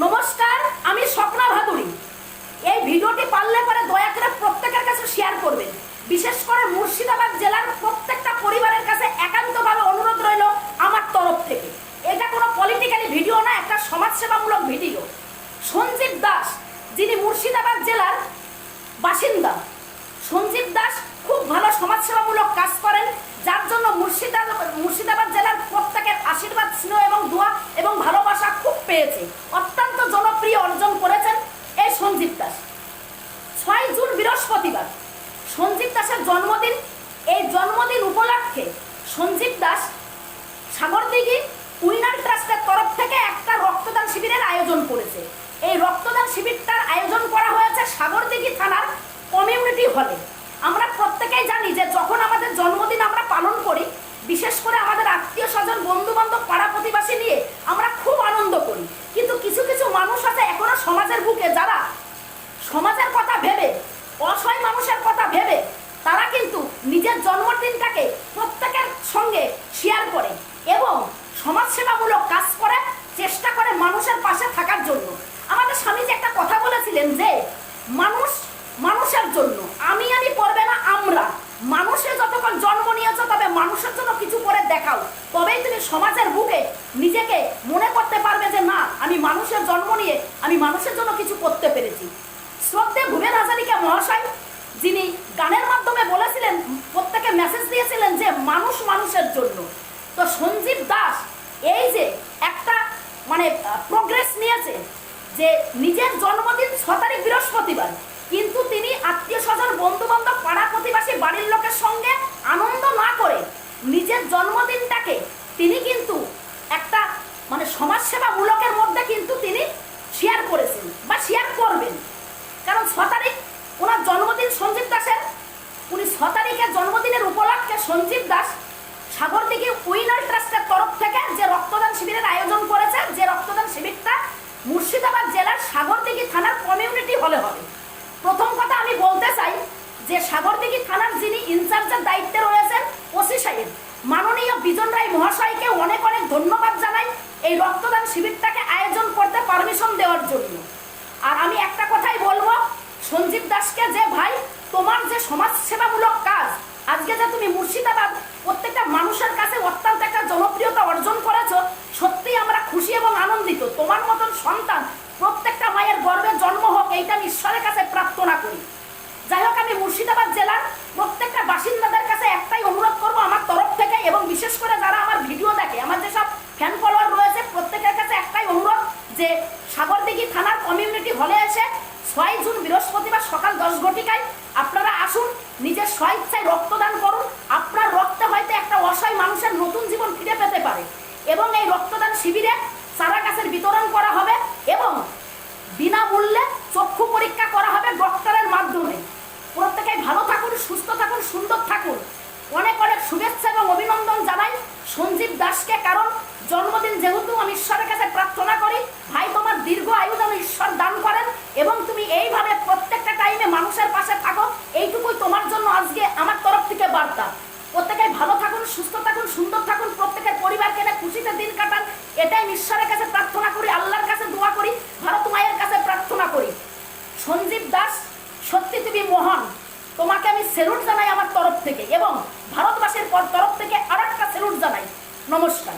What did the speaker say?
নমস্কার, আমি স্বপ্না ভাদুরী। এই ভিডিওটি পারলে পরে দয়া করে প্রত্যেকের কাছে শেয়ার করবেন। বিশেষ করে মুর্শিদাবাদ জেলার প্রত্যেকটা পরিবারের কাছে একান্তভাবে অনুরোধ রইল আমার তরফ থেকে। এটা কোনো পলিটিক্যালি ভিডিও না, একটা সমাজসেবামূলক ভিডিও সঞ্জীব দাস, যিনি মুর্শিদাবাদ জেলার বাসিন্দা, সঞ্জীব দাস খুব ভালো সমাজসেবামূলক কাজ করেন, যার জন্য মুর্শিদাবাদ মুর্শিদাবাদ জেলার প্রত্যেকের আশীর্বাদ, স্নেহ এবং দোয়া এবং ভালোবাসা খুব পেয়েছে অত্যন্ত জনপ্রিয় অর্জন করেছেন এই সঞ্জীব দাস ছয় জুন বৃহস্পতিবার। সঞ্জীব দাসের জন্মদিন, এই জন্মদিন উপলক্ষে সঞ্জীব দাস সাগরদিঘি উইনার ট্রাস্টের তরফ থেকে একটা রক্তদান শিবিরের আয়োজন করেছে। এই রক্তদান শিবিরটার আয়োজন করা হয়েছে সাগরদিঘি থানার কমিউনিটি হলে। আমরা প্রত্যেকেই জানি যে যখন আমাদের জন্মদিন আমরা পালন করি, বিশেষ করে আমাদের আত্মীয় স্বজন বন্ধু বান্ধব পাড়া প্রতিবাসী নিয়ে আমরা খুব আনন্দ করি। কিন্তু কিছু কিছু মানুষ আছে এখনও সমাজের বুকে যারা সমাজের কথা ভেবে অসহায় মানুষের কথা ভেবে তারা কিন্তু নিজের জন্মদিনটাকে প্রত্যেকের সঙ্গে শেয়ার করে এবং সমাজসেবামূলক কাজ করে, চেষ্টা করে মানুষের পাশে থাকার জন্য। আমাদের স্বামীজি একটা কথা বলেছিলেন যে, মানুষ মানুষের জন্য। আমি আমি করবে না আমরা মানুষের যতক্ষণ জন্ম নিয়েছো তবে মানুষের জন্য কিছু করে দেখাও তবেই তুমি সমাজের বুকে নিজেকে মনে করতে পারবে যে না আমি মানুষের জন্ম নিয়ে আমি মানুষের জন্য কিছু করতে পেরেছি শ্রদ্ধে ভুবেন হাজারিকা মহাশয় যিনি গানের মাধ্যমে বলেছিলেন প্রত্যেকে মেসেজ দিয়েছিলেন যে মানুষ মানুষের জন্য। তো সঞ্জীব দাস এই যে একটা মানে প্রোগ্রেস নিয়েছে যে নিজের জন্মদিন ছ তারিখ বৃহস্পতিবার, কিন্তু তিনি আত্মীয় স্বজন বন্ধু বান্ধব পাড়া প্রতিবাসী বাড়ির লোকের সঙ্গে আনন্দ না করে নিজের জন্মদিনটাকে তিনি কিন্তু একটা মানে সমাজসেবামূলকের মধ্যে কিন্তু তিনি শেয়ার করেছেন বা শেয়ার করবেন। কারণ ছ তারিখ ওনার জন্মদিন সঞ্জীব দাসের, উনি ছ সঞ্জীব দাস সাগর সাগরদিঘি উইনার ট্রাস্টের তরফ থেকে যে রক্তদান শিবিরের আয়োজন করেছে, যে রক্তদান শিবিরটা মুর্শিদাবাদ জেলার সাগরদিঘি থানার কমিউনিটি হলে হবে। প্রথম কথা আমি বলতে চাই যে সাগরদিঘি থানার যিনি ইনচার্জের দায়িত্বে রয়েছেন ওসি সাহেব মাননীয় বিজন রায় মহাশয়কে অনেক অনেক ধন্যবাদ জানাই এই রক্তদান শিবিরটাকে আয়োজন করতে পারমিশন দেওয়ার জন্য আর আমি একটা কথাই বলব সঞ্জীব দাসকে যে ভাই তোমার যে সমাজ সেবামূলক কাজ আজকে যে তুমি মুর্শিদাবাদ প্রত্যেকটা মানুষের কাছে অত্যন্ত একটা জনপ্রিয়তা অর্জন করেছ, সত্যিই আমরা খুশি এবং আনন্দিত। তোমার মতন সন্তান প্রত্যেকটা মায়ের গর্বে জন্ম হোক, এইটা আমি ঈশ্বরের কাছে প্রার্থনা করি। যাই হোক, আমি মুর্শিদাবাদ জেলার প্রত্যেকটা বাসিন্দাদের কাছে একটাই অনুরোধ করব আমার তরফ থেকে এবং বিশেষ করে যারা আমার ভিডিও দেখে, আমার যেসব ফ্যান ফলোয়ার রয়েছে, প্রত্যেকের কাছে একটাই অনুরোধ যে সাগরদিঘি থানার কমিউনিটি হলে এসে ছয় জুন বৃহস্পতিবার সকাল দশ ঘটিকায় নিজের স্বইচ্ছায় রক্তদান করুন। আপনার রক্তে হয়তো একটা অসহায় মানুষের নতুন জীবন ফিরে পেতে পারে। এবং এই রক্তদান শিবিরে চারা গাছের বিতরণ করা হবে এবং বিনামূল্যে চক্ষু পরীক্ষা করা হবে ডক্টরের মাধ্যমে। প্রত্যেকে ভালো থাকুন, সুস্থ থাকুন, সুন্দর থাকুন। অনেক অনেক শুভেচ্ছা এবং অভিনন্দন জানাই সঞ্জীব দাসকে, কারণ জন্মদিন যেহেতু, আমি ঈশ্বরের কাছে প্রার্থনা করি ভাই তোমার দীর্ঘ আয়ু যেন ঈশ্বর দান করেন এবং তুমি এইভাবে প্রত্যেকটা টাইমে মানুষের পাশে থাকো এইটুকুই তোমার জন্য আজকে আমার তরফ থেকে বার্তা প্রত্যেকে ভালো থাকুন সুস্থ থাকুন সুন্দর থাকুন প্রত্যেকের পরিবারকে নিয়ে খুশিতে দিন কাটান এটাই আমি ঈশ্বরের কাছে প্রার্থনা করি আল্লাহর কাছে দোয়া করি ভারত মায়ের কাছে প্রার্থনা করি সঞ্জীব দাস সত্যি তুমি মহান তোমাকে আমি সেলুট জানাই আমার তরফ থেকে এবং ভারতবাসীর পর তরফ থেকে আর একটা সেলুট জানাই। নমস্কার।